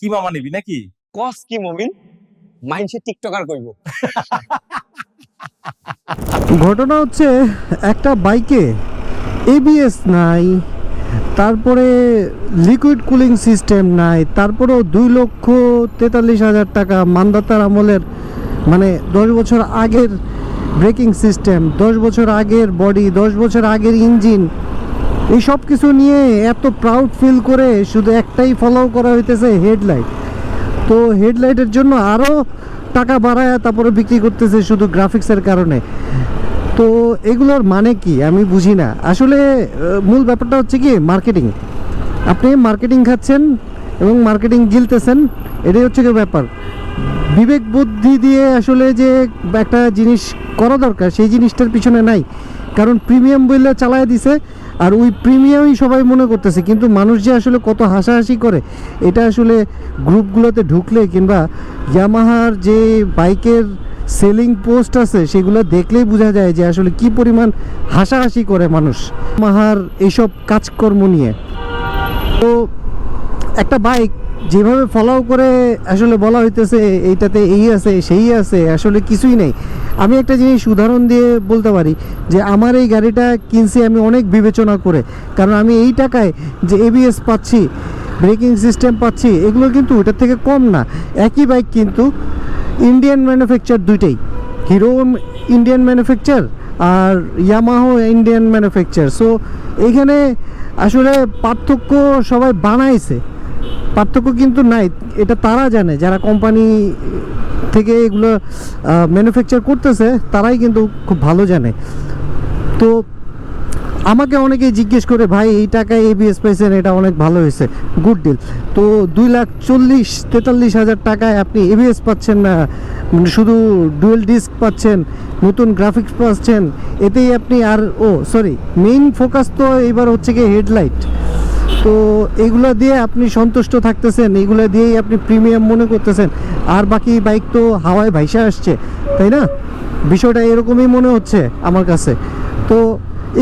কি মামা নিবি নাকি? কস কি মমিন মাইন্ডসে টিকটকার কইব। ঘটনা হচ্ছে একটা বাইকে এবিএস নাই তারপরে লিকুইড কুলিং সিস্টেম নাই তারপরেও দুই লক্ষ তেতাল্লিশ হাজার টাকা মান্দাতার আমলের মানে দশ বছর আগের ব্রেকিং সিস্টেম দশ বছর আগের বডি দশ বছর আগের ইঞ্জিন এই সব কিছু নিয়ে এত প্রাউড ফিল করে শুধু একটাই ফলো করা হইতেছে হেডলাইট তো হেডলাইটের জন্য আরও টাকা বাড়ায় তারপরে বিক্রি করতেছে শুধু গ্রাফিক্সের কারণে। তো এগুলোর মানে কি? আমি বুঝি না। আসলে মূল ব্যাপারটা হচ্ছে কি মার্কেটিং আপনি মার্কেটিং খাচ্ছেন এবং মার্কেটিং গিলতেছেন, এটাই হচ্ছে কি ব্যাপার। বিবেক বুদ্ধি দিয়ে আসলে যে একটা জিনিস করা দরকার, সেই জিনিসটার পিছনে নাই। কারণ প্রিমিয়াম বললে চালায় দিছে, আর ওই প্রিমিয়ামই সবাই মনে করতেছে। কিন্তু মানুষ যে আসলে কত হাসাহাসি করে, এটা আসলে গ্রুপগুলোতে ঢুকলে কিংবা ইয়ামাহার যে বাইকের সেলিং পোস্ট আছে, সেগুলো দেখলেই বোঝা যায় যে আসলে কি পরিমাণ হাসাহাসি করে মানুষ। মাহার এইসব কাজকর্ম নিয়ে। তো একটা বাইক যেভাবে ফলো করে আসলে বলা হইতেছে, এইটাতে এই আছে, সেই আছে, আসলে কিছুই নেই। আমি একটা জিনিস উদাহরণ দিয়ে বলতে পারি যে, আমার এই গাড়িটা কিনছি আমি অনেক বিবেচনা করে। কারণ আমি এই টাকায় যে এবিএস পাচ্ছি ব্রেকিং সিস্টেম পাচ্ছি, এগুলো কিন্তু ওটার থেকে কম না। একই বাইক কিন্তু ইন্ডিয়ান ম্যানুফ্যাকচার দুইটাই। হিরো ইন্ডিয়ান ম্যানুফ্যাকচার আর ইয়ামাহো ইন্ডিয়ান ম্যানুফ্যাকচার সো এখানে আসলে পার্থক্য সবাই বানাইছে। পার্থক্য কিন্তু নাই। এটা তারা জানে। যারা কোম্পানি থেকে এগুলো ম্যানুফ্যাকচার করতেছে, তারাই কিন্তু খুব ভালো জানে। তো আমাকে অনেকে জিজ্ঞেস করে, ভাই, এই টাকায় এবিএস পাইছেন, এটা অনেক ভালো হয়েছে। গুড ডিল তো দুই লাখ চল্লিশ, তেতাল্লিশ হাজার টাকায় আপনি এবিএস পাচ্ছেন না। মানে শুধু ডুয়েল ডিস্ক পাচ্ছেন, নতুন গ্রাফিক্স পাচ্ছেন। এতেই আপনি আর, ও সরি মেইন ফোকাস তো এবার হচ্ছে কি হেডলাইট তো এগুলো দিয়ে আপনি সন্তুষ্ট থাকতেছেন, এগুলো দিয়েই আপনি প্রিমিয়াম মনে করতেছেন। আর বাকি বাইক তো হাওয়ায় ভাইসা আসছে, তাই না? বিষয়টা এরকমই মনে হচ্ছে আমার কাছে। তো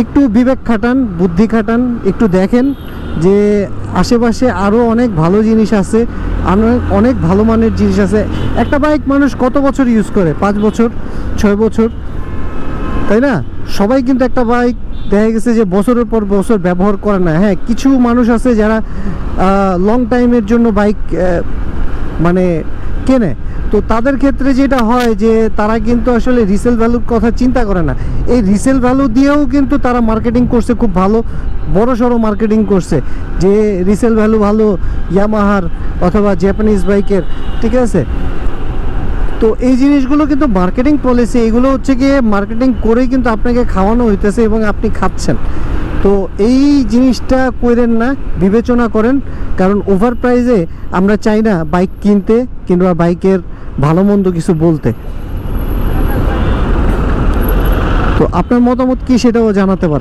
একটু বিবেক খাটান, বুদ্ধি খাটান, একটু দেখেন যে আশেপাশে আরও অনেক ভালো জিনিস আছে অনেক ভালো মানের জিনিস আছে। একটা বাইক মানুষ কত বছর ইউজ করে? পাঁচ বছর? ছয় বছর? তাই না? সবাই কিন্তু একটা বাইক দেখা গেছে যে বছরের পর বছর ব্যবহার করে না। হ্যাঁ কিছু মানুষ আছে যারা লং টাইমের জন্য বাইক মানে কেনে। তো তাদের ক্ষেত্রে যেটা হয় যে তারা কিন্তু আসলে রিসেল ভ্যালুর কথা চিন্তা করে না। এই রিসেল ভ্যালু দিয়েও কিন্তু তারা মার্কেটিং করছে খুব ভালো বড় সড়ো মার্কেটিং করছে। যে রিসেল ভ্যালু ভালো ইয়ামাহার অথবা জাপানিজ বাইকের ঠিক আছে? তো এই জিনিসগুলো কিন্তু মার্কেটিং পলিসি এগুলো হচ্ছে গিয়ে মার্কেটিং করেই কিন্তু আপনাকে খাওয়ানো হইতেছে এবং আপনি খাচ্ছেন। তো এই জিনিসটা করেন না, বিবেচনা করেন, কারণ ওভার প্রাইজে আমরা চাই না বাইক কিনতে কিংবা বাইকের ভালো মন্দ কিছু বলতে। তো আপনার মতামত কি সেটাও জানাতে পারেন।